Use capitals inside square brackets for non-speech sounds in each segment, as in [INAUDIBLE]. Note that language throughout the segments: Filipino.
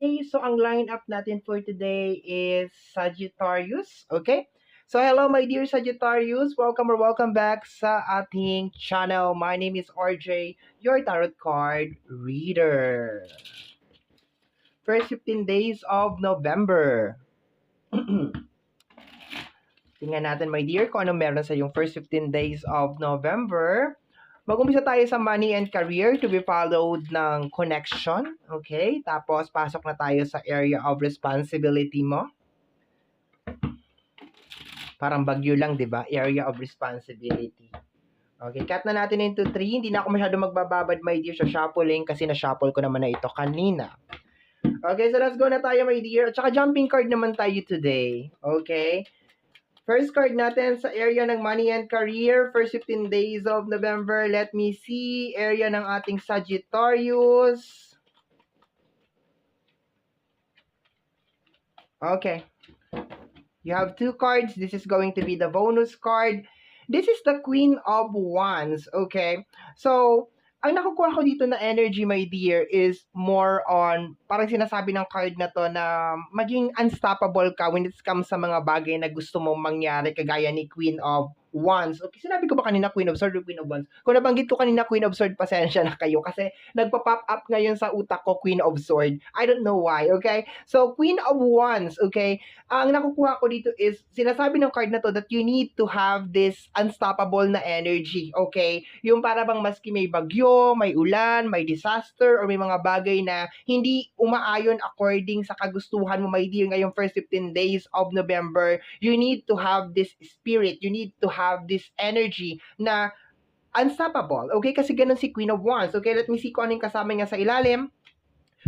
Okay, so ang lineup natin for today is Sagittarius. Okay? So hello my dear Sagittarius, welcome or welcome back sa ating channel. My name is RJ, your tarot card reader. First 15 days of November. [CLEARS THROAT] Tingnan natin my dear kung ano meron sa yung first 15 days of November. Mag-umpisa tayo sa money and career to be followed ng connection. Okay? Tapos, pasok na tayo sa area of responsibility mo. Parang bagyo lang, di ba? Area of responsibility. Okay, cut na natin into 3. Hindi na ako masyado magbababad, my dear, sa shuffling kasi na-shuffle ko naman na ito kanina. Okay, so let's go na tayo, my dear. At saka jumping card naman tayo today. Okay? First card natin sa area ng money and career, first 15 days of November. Let me see, area ng ating Sagittarius. Okay. You have two cards. This is going to be the bonus card. This is the Queen of Wands, okay? So, ang nakukuha ko dito na energy, my dear, is more on, parang sinasabi ng card na to na maging unstoppable ka when it comes sa mga bagay na gusto mong mangyari, kagaya ni Queen of Wands. Okay, sinabi ko ba kanina Queen of Swords or Queen of Wands? Kung nabanggit ko kanina Queen of Swords, pasensya na kayo kasi nagpa-pop up ngayon sa utak ko Queen of Swords. I don't know why, okay? So, Queen of Wands, okay? Ang nakukuha ko dito is, sinasabi ng card na to that you need to have this unstoppable na energy, okay? Yung para bang maski may bagyo, may ulan, may disaster, or may mga bagay na hindi umaayon according sa kagustuhan mo, my dear, ngayong first 15 days of November, you need to have this spirit, you need to have this energy na unstoppable. Okay? Kasi ganun si Queen of Wands. Okay? Let me see kung anong kasama niya sa ilalim.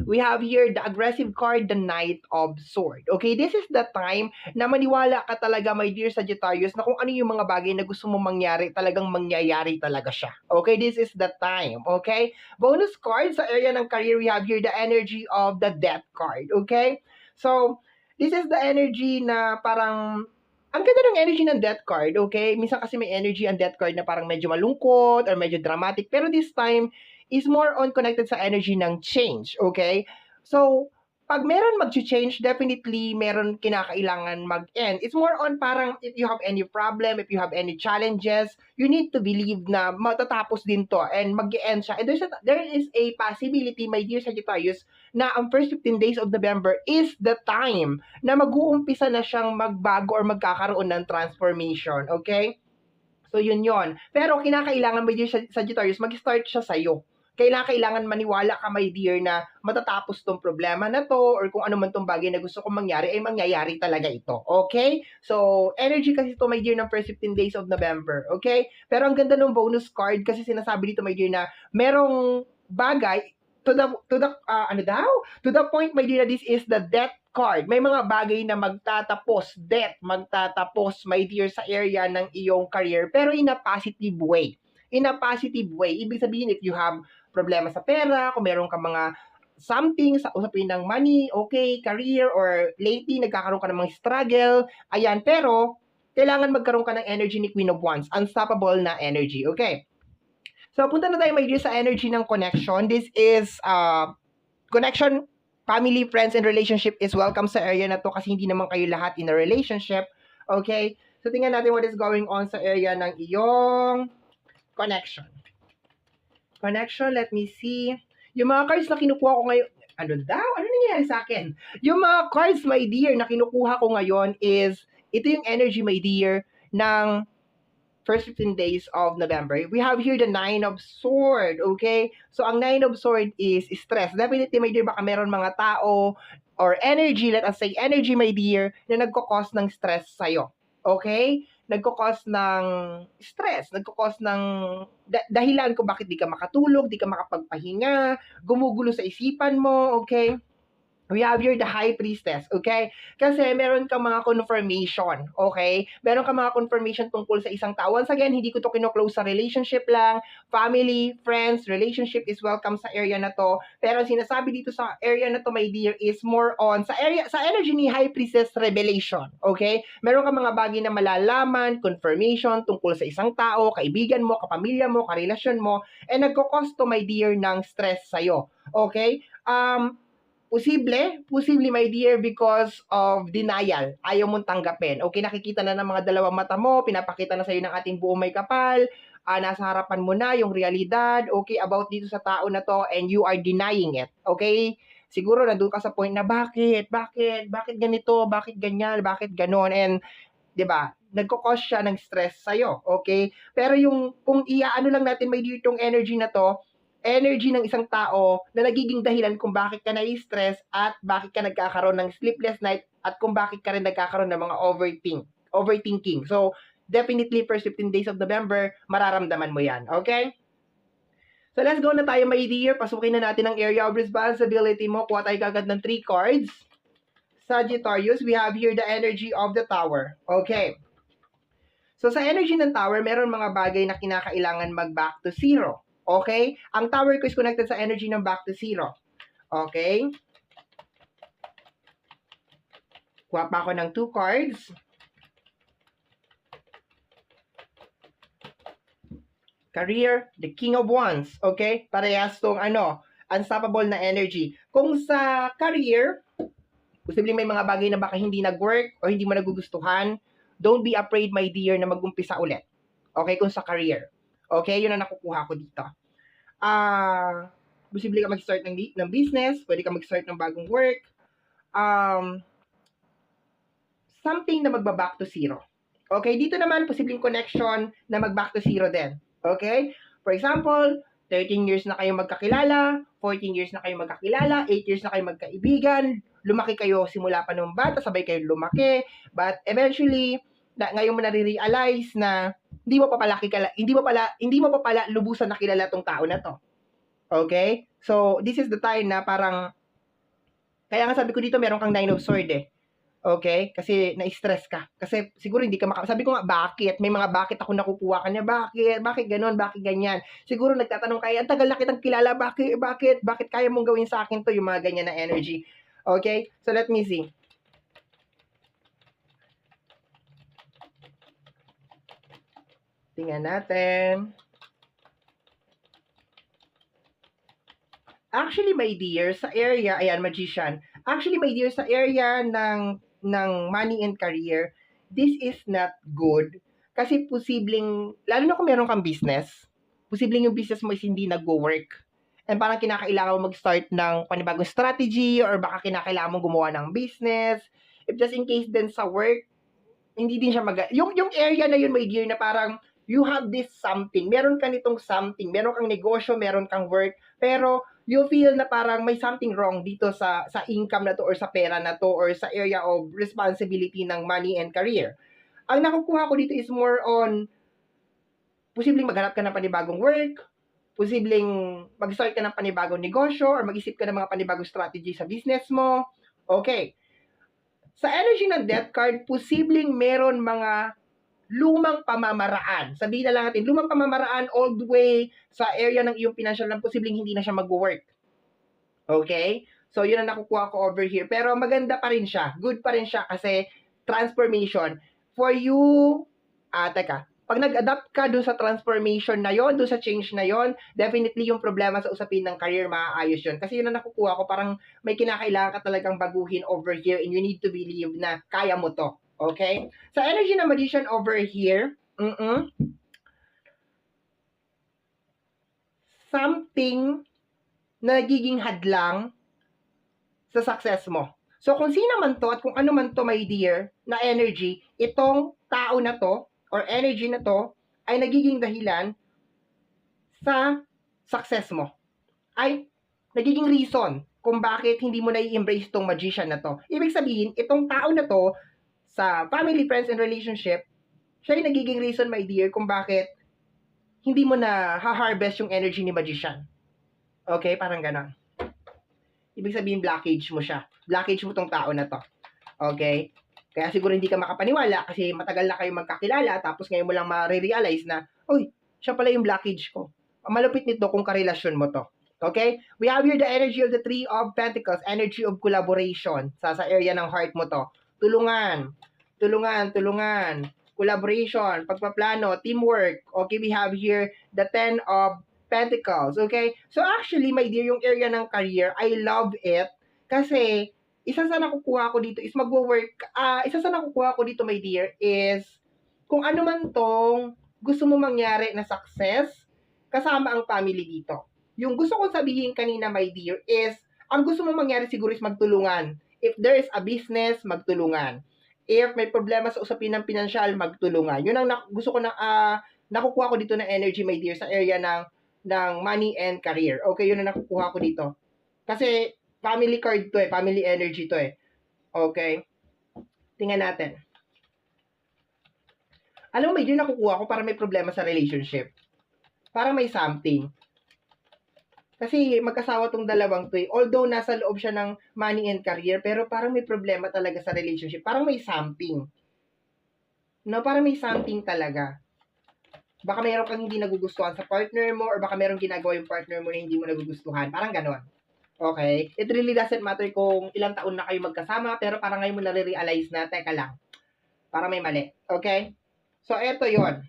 We have here the aggressive card, the Knight of Sword. Okay, this is the time na maniwala ka talaga, my dear Sagittarius, na kung ano yung mga bagay na gusto mo mangyari, talagang mangyayari talaga siya. Okay, this is the time. Okay, bonus card sa area ng career, we have here the energy of the Death card. Okay, so this is the energy na parang ang ganda ng energy ng death card, okay? Minsan kasi may energy ang death card na parang medyo malungkot or medyo dramatic. Pero this time, is more on connected sa energy ng change, okay? So, pag meron mag-change, definitely meron kinakailangan mag-end. It's more on parang if you have any problem, if you have any challenges, you need to believe na matatapos din to and mag-end siya. And there's a, there is a possibility, my dear Sagittarius, na ang first 15 days of November is the time na mag-uumpisa na siyang magbago or magkakaroon ng transformation, okay? So, yun yon Pero kinakailangan, my dear Sagittarius, mag-start siya sa'yo kailangan kailangan maniwala ka my dear na matatapos tong problema na to or kung ano man tong bagay na gusto kong mangyari ay mangyayari talaga ito. Okay? So, energy kasi to my dear ng first 15 days of November. Okay? Pero ang ganda ng bonus card kasi sinasabi dito my dear na merong bagay to the to the uh, ano daw? To the point my dear this is the death card. May mga bagay na magtatapos, death, magtatapos, my dear, sa area ng iyong career, pero in a positive way. In a positive way. Ibig sabihin, if you have problema sa pera, kung meron ka mga something sa usapin ng money, okay, career, or lately nagkakaroon ka ng mga struggle, ayan, pero kailangan magkaroon ka ng energy ni Queen of Wands, unstoppable na energy, okay? So, punta na tayo, dear, sa energy ng connection. This is, uh, connection, family, friends, and relationship is welcome sa area na to kasi hindi naman kayo lahat in a relationship, okay? So, tingnan natin what is going on sa area ng iyong connection connection. Let me see. Yung mga cards na kinukuha ko ngayon, ano daw? Ano nangyayari sa akin? Yung mga cards, my dear, na kinukuha ko ngayon is, ito yung energy, my dear, ng first 15 days of November. We have here the Nine of Sword, okay? So, ang Nine of Sword is stress. Definitely, my dear, baka meron mga tao or energy, let us say energy, my dear, na nagkakos ng stress sa'yo. Okay? Nagko-cause ng stress, nagko-cause ng da- dahilan kung bakit di ka makatulog, di ka makapagpahinga, gumugulo sa isipan mo, okay? We have here the high priestess, okay? Kasi meron kang mga confirmation, okay? Meron kang mga confirmation tungkol sa isang tao. Once again, hindi ko to kino-close sa relationship lang. Family, friends, relationship is welcome sa area na to. Pero sinasabi dito sa area na to, my dear, is more on sa area sa energy ni high priestess revelation, okay? Meron kang mga bagay na malalaman, confirmation tungkol sa isang tao, kaibigan mo, kapamilya mo, karelasyon mo, and nagko-cause to, my dear, ng stress sa'yo, okay? Um, Posible, posible my dear because of denial. Ayaw mong tanggapin. Okay, nakikita na ng mga dalawang mata mo, pinapakita na sa'yo ng ating buong may kapal, ah, nasa harapan mo na yung realidad, okay, about dito sa tao na to, and you are denying it. Okay? Siguro nandun ka sa point na bakit, bakit, bakit ganito, bakit ganyan, bakit ganon, and 'di ba? Nagko-cause siya ng stress sa okay? Pero yung kung iaano lang natin may ditong energy na to, energy ng isang tao na nagiging dahilan kung bakit ka na-stress at bakit ka nagkakaroon ng sleepless night at kung bakit ka rin nagkakaroon ng mga overthink, overthinking. So, definitely first 15 days of November, mararamdaman mo yan. Okay? So, let's go na tayo, my dear. Pasukin na natin ang area of responsibility mo. Kuha tayo kagad ng 3 cards. Sagittarius, we have here the energy of the tower. Okay. So, sa energy ng tower, meron mga bagay na kinakailangan mag-back to zero. Okay? Ang tower ko is connected sa energy ng back to zero. Okay? Kuha pa ako ng two cards. Career, the King of Wands. Okay? Parehas tong ano, unstoppable na energy. Kung sa career, posibleng may mga bagay na baka hindi nag-work o hindi mo nagugustuhan, don't be afraid, my dear, na mag-umpisa ulit. Okay? Kung sa career. Okay? Yun ang nakukuha ko dito. Ah, uh, posible ka mag-start ng, ng business, pwede ka mag-start ng bagong work. Um, something na magba-back to zero. Okay? Dito naman, posibleng connection na mag-back to zero din. Okay? For example, 13 years na kayo magkakilala, 14 years na kayo magkakilala, 8 years na kayo magkaibigan, lumaki kayo simula pa nung bata, sabay kayo lumaki, but eventually, na, ngayon mo na-realize na hindi mo pa pala kikala, hindi mo pala hindi mo pa pala lubusan nakilala tong tao na to. Okay? So, this is the time na parang kaya nga sabi ko dito meron kang nine of sword eh. Okay? Kasi na-stress ka. Kasi siguro hindi ka maka... Sabi ko nga, bakit? May mga bakit ako nakukuha kanya. Bakit? Bakit ganon? Bakit ganyan? Siguro nagtatanong kaya, ang tagal na kitang kilala. Bakit? Bakit? Bakit kaya mong gawin sa akin to? Yung mga ganyan na energy. Okay? So, let me see. Tingnan natin. Actually, my dear, sa area, ayan, magician. Actually, my dear, sa area ng, ng money and career, this is not good. Kasi posibleng, lalo na kung meron kang business, posibleng yung business mo is hindi nag-work. And parang kinakailangan mo mag-start ng panibagong strategy or baka kinakailangan mo gumawa ng business. If just in case din sa work, hindi din siya mag... Yung, yung area na yun, my dear, na parang you have this something, meron ka nitong something, meron kang negosyo, meron kang work, pero you feel na parang may something wrong dito sa sa income na to or sa pera na to or sa area of responsibility ng money and career. Ang nakukuha ko dito is more on posibleng maghanap ka ng panibagong work, posibleng mag-start ka ng panibagong negosyo or mag-isip ka ng mga panibagong strategy sa business mo. Okay. Sa energy ng death card, posibleng meron mga lumang pamamaraan. Sabihin na lang natin, lumang pamamaraan all the way sa area ng iyong financial na posibleng hindi na siya mag-work. Okay? So, yun ang nakukuha ko over here. Pero maganda pa rin siya. Good pa rin siya kasi transformation. For you, ah, teka, pag nag-adapt ka dun sa transformation na yon, dun sa change na yon, definitely yung problema sa usapin ng career maaayos yun. Kasi yun ang nakukuha ko, parang may kinakailangan ka talagang baguhin over here and you need to believe na kaya mo to. Okay? Sa energy ng magician over here, mm something na nagiging hadlang sa success mo. So, kung sino man to at kung ano man to, my dear, na energy, itong tao na to, or energy na to, ay nagiging dahilan sa success mo. Ay, nagiging reason kung bakit hindi mo na i-embrace tong magician na to. Ibig sabihin, itong tao na to, sa family, friends, and relationship, siya yung nagiging reason, my dear, kung bakit hindi mo na ha-harvest yung energy ni magician. Okay? Parang ganon. Ibig sabihin, blockage mo siya. Blockage mo tong tao na to. Okay? Kaya siguro hindi ka makapaniwala kasi matagal na kayo magkakilala tapos ngayon mo lang ma-realize na, uy, siya pala yung blockage ko. Malupit nito kung karelasyon mo to. Okay? We have here the energy of the Three of Pentacles, energy of collaboration sa, sa area ng heart mo to tulungan, tulungan, tulungan, collaboration, pagpaplano, teamwork. Okay, we have here the 10 of Pentacles. Okay? So actually, my dear, yung area ng career, I love it. Kasi, isa sa nakukuha ko dito is magwo-work, ah isa sa nakukuha ko dito, my dear, is kung ano man tong gusto mo mangyari na success, kasama ang family dito. Yung gusto kong sabihin kanina, my dear, is ang gusto mo mangyari siguro is magtulungan. If there is a business, magtulungan. If may problema sa usapin ng pinansyal, magtulungan. Yun ang na- gusto ko na ah, nakukuha ko dito na energy, my dear, sa area ng ng money and career. Okay, yun ang nakukuha ko dito. Kasi family card to eh, family energy to eh. Okay? Tingnan natin. Alam mo, yun nakukuha ko para may problema sa relationship. Para may something. Kasi magkasawa tong dalawang to eh. Although nasa loob siya ng money and career, pero parang may problema talaga sa relationship. Parang may something. No, parang may something talaga. Baka mayroon kang hindi nagugustuhan sa partner mo or baka mayroong ginagawa yung partner mo na hindi mo nagugustuhan. Parang ganon. Okay? It really doesn't matter kung ilang taon na kayo magkasama, pero parang ngayon mo nare-realize na, teka lang, parang may mali. Okay? So, eto yon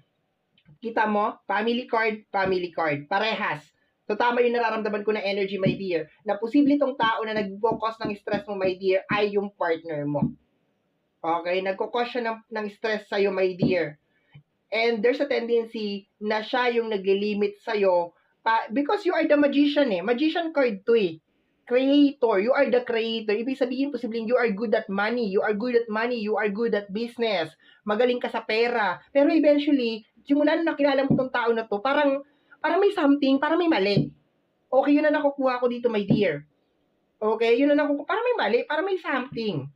Kita mo? Family card, family card. Parehas. So, tama yung nararamdaman ko na energy, my dear, na posible tong tao na nag-focus ng stress mo, my dear, ay yung partner mo. Okay? Nagkukos siya ng, ng stress sa'yo, my dear. And there's a tendency na siya yung naglilimit sa'yo pa, because you are the magician eh. Magician card to eh. Creator. You are the creator. Ibig sabihin, posibleng you are good at money. You are good at money. You are good at business. Magaling ka sa pera. Pero eventually, simula na nakilala mo tong tao na to, parang, parang may something, parang may mali. Okay, yun na nakukuha ko dito, my dear. Okay, yun na nakukuha. Parang may mali, parang may something.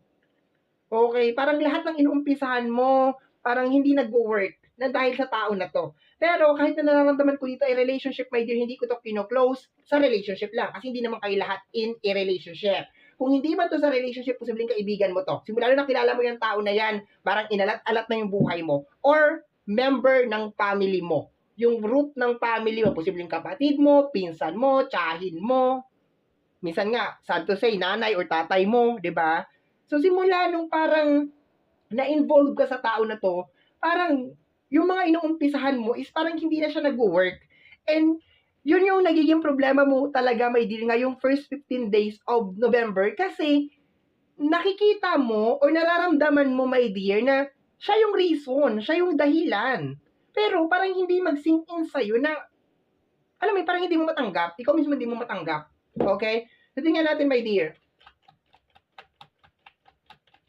Okay, parang lahat ng inuumpisahan mo, parang hindi nag-work na dahil sa tao na to. Pero kahit na nararamdaman ko dito ay relationship, my dear, hindi ko to kino-close sa relationship lang. Kasi hindi naman kayo lahat in a relationship. Kung hindi man to sa relationship, posibleng kaibigan mo to. Simula na nakilala mo yung tao na yan, parang inalat-alat na yung buhay mo. Or member ng family mo. Yung root ng family mo, posibleng kapatid mo, pinsan mo, tsahin mo. Minsan nga, sad to say, nanay or tatay mo, di ba? So simula nung parang na-involve ka sa tao na to, parang yung mga inuumpisahan mo is parang hindi na siya nag-work. And yun yung nagiging problema mo talaga, may deal, ngayong first 15 days of November kasi nakikita mo or nararamdaman mo, my dear, na siya yung reason, siya yung dahilan. Pero parang hindi mag-sink in sa'yo na, alam mo, parang hindi mo matanggap. Ikaw mismo hindi mo matanggap. Okay? So, tingnan natin, my dear.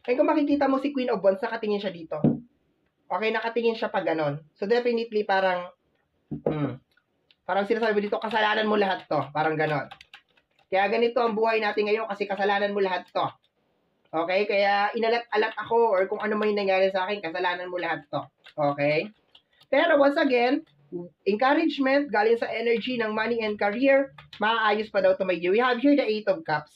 Kaya kung makikita mo si Queen of Wands, nakatingin siya dito. Okay, nakatingin siya pa ganon. So, definitely, parang, hmm, parang sinasabi dito, kasalanan mo lahat to. Parang ganon. Kaya ganito ang buhay natin ngayon kasi kasalanan mo lahat to. Okay? Kaya inalat-alat ako or kung ano yung nangyari sa akin, kasalanan mo lahat to. Okay? Pero once again, encouragement galing sa energy ng money and career, maaayos pa daw to my dear. We have here the Eight of Cups.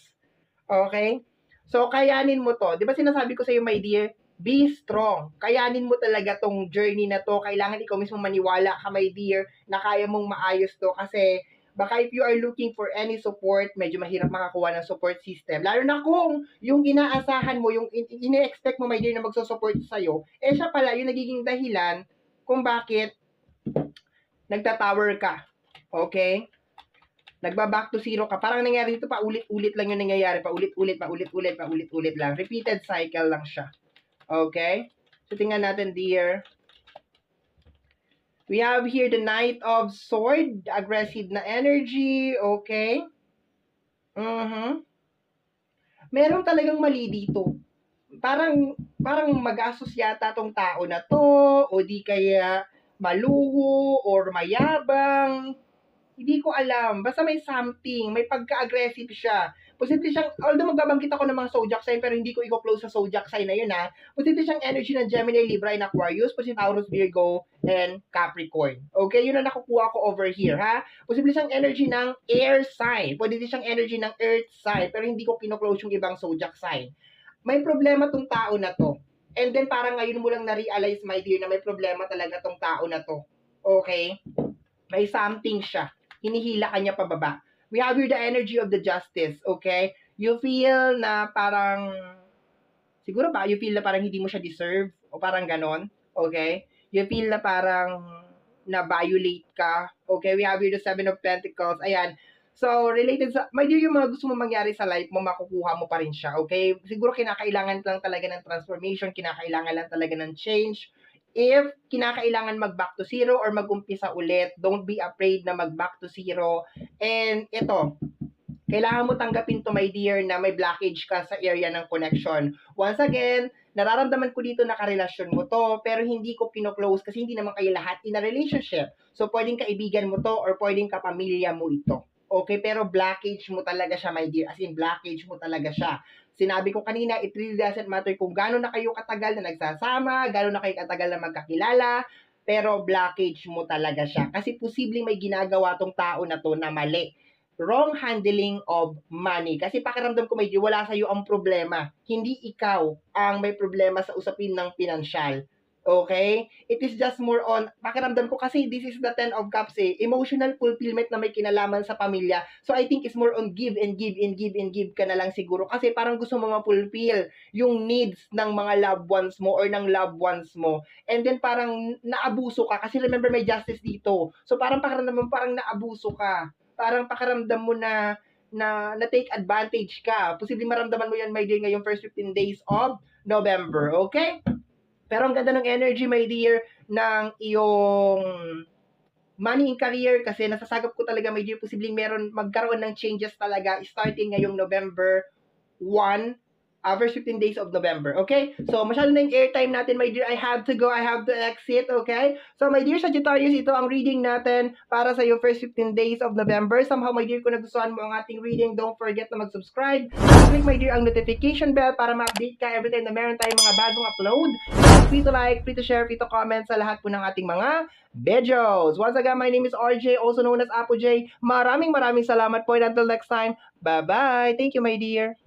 Okay? So, kayanin mo to. Di ba sinasabi ko sa iyo, my dear, be strong. Kayanin mo talaga tong journey na to. Kailangan ikaw mismo maniwala ka, my dear, na kaya mong maayos to. Kasi, baka if you are looking for any support, medyo mahirap makakuha ng support system. Lalo na kung yung inaasahan mo, yung ine-expect mo, my dear, na magsusupport sa'yo, eh siya pala yung nagiging dahilan kung bakit nagta-tower ka. Okay? Nagba-back to zero ka. Parang nangyari dito, paulit-ulit lang yung nangyayari. Paulit-ulit, paulit-ulit, paulit-ulit lang. Repeated cycle lang siya. Okay? So, tingnan natin, dear. We have here the Knight of Sword. Aggressive na energy. Okay? Mhm. Meron talagang mali dito. Parang, parang mag-asos yata tong tao na to, o di kaya maluho, or mayabang. Hindi ko alam. Basta may something. May pagka-aggressive siya. Posible siyang, although magbabanggit ako ng mga zodiac sign, pero hindi ko i-close sa zodiac sign na yun ha. Posible siyang energy ng Gemini, Libra, and Aquarius. Posible Taurus, Virgo, and Capricorn. Okay, yun ang nakukuha ko over here ha. Posible siyang energy ng air sign. Pwede siyang energy ng earth sign, pero hindi ko kino-close yung ibang zodiac sign. May problema tong tao na to. And then parang ngayon mo lang na-realize, my dear, na may problema talaga tong tao na to. Okay? May something siya. Hinihila ka niya pababa. We have here the energy of the justice, okay? You feel na parang, siguro ba, you feel na parang hindi mo siya deserve, o parang ganon, okay? You feel na parang na-violate ka, okay? We have here the Seven of Pentacles, ayan, So, related sa, my dear, yung mga gusto mo mangyari sa life mo, makukuha mo pa rin siya, okay? Siguro kinakailangan lang talaga ng transformation, kinakailangan lang talaga ng change. If kinakailangan mag back to zero or mag-umpisa ulit, don't be afraid na mag back to zero. And ito, kailangan mo tanggapin to my dear na may blockage ka sa area ng connection. Once again, nararamdaman ko dito na karelasyon mo to, pero hindi ko kino-close kasi hindi naman kayo lahat in a relationship. So, pwedeng kaibigan mo to or pwedeng kapamilya mo ito. Okay, pero blockage mo talaga siya, my dear. As in, blockage mo talaga siya. Sinabi ko kanina, it really doesn't matter kung gano'n na kayo katagal na nagsasama, gano'n na kayo katagal na magkakilala, pero blockage mo talaga siya. Kasi posibleng may ginagawa tong tao na to na mali. Wrong handling of money. Kasi pakiramdam ko, dear, wala sa'yo ang problema. Hindi ikaw ang may problema sa usapin ng pinansyal. Okay? It is just more on, pakiramdam ko kasi this is the 10 of cups eh, emotional fulfillment na may kinalaman sa pamilya. So I think it's more on give and give and give and give ka na lang siguro. Kasi parang gusto mo ma-fulfill yung needs ng mga loved ones mo or ng loved ones mo. And then parang naabuso ka. Kasi remember may justice dito. So parang pakiramdam mo parang naabuso ka. Parang pakiramdam mo na na na-take advantage ka. Posibleng maramdaman mo yan, my dear, ngayong first 15 days of November. Okay? Pero ang ganda ng energy, my dear, ng iyong money in career kasi nasasagap ko talaga, dear, posibleng meron magkaroon ng changes talaga starting ngayong November 1 uh, first 15 days of November, okay? So, masyado na yung airtime natin, my dear. I have to go, I have to exit, okay? So, my dear Sagittarius, ito ang reading natin para sa yung first 15 days of November. Somehow, my dear, kung nagustuhan mo ang ating reading, don't forget na mag-subscribe. Click, my dear, ang notification bell para ma-update ka every time na meron tayong mga bagong upload. Free to like, free to share, free to comment sa lahat po ng ating mga videos. Once again, my name is RJ, also known as Apo J. Maraming maraming salamat po and until next time, bye-bye. Thank you, my dear.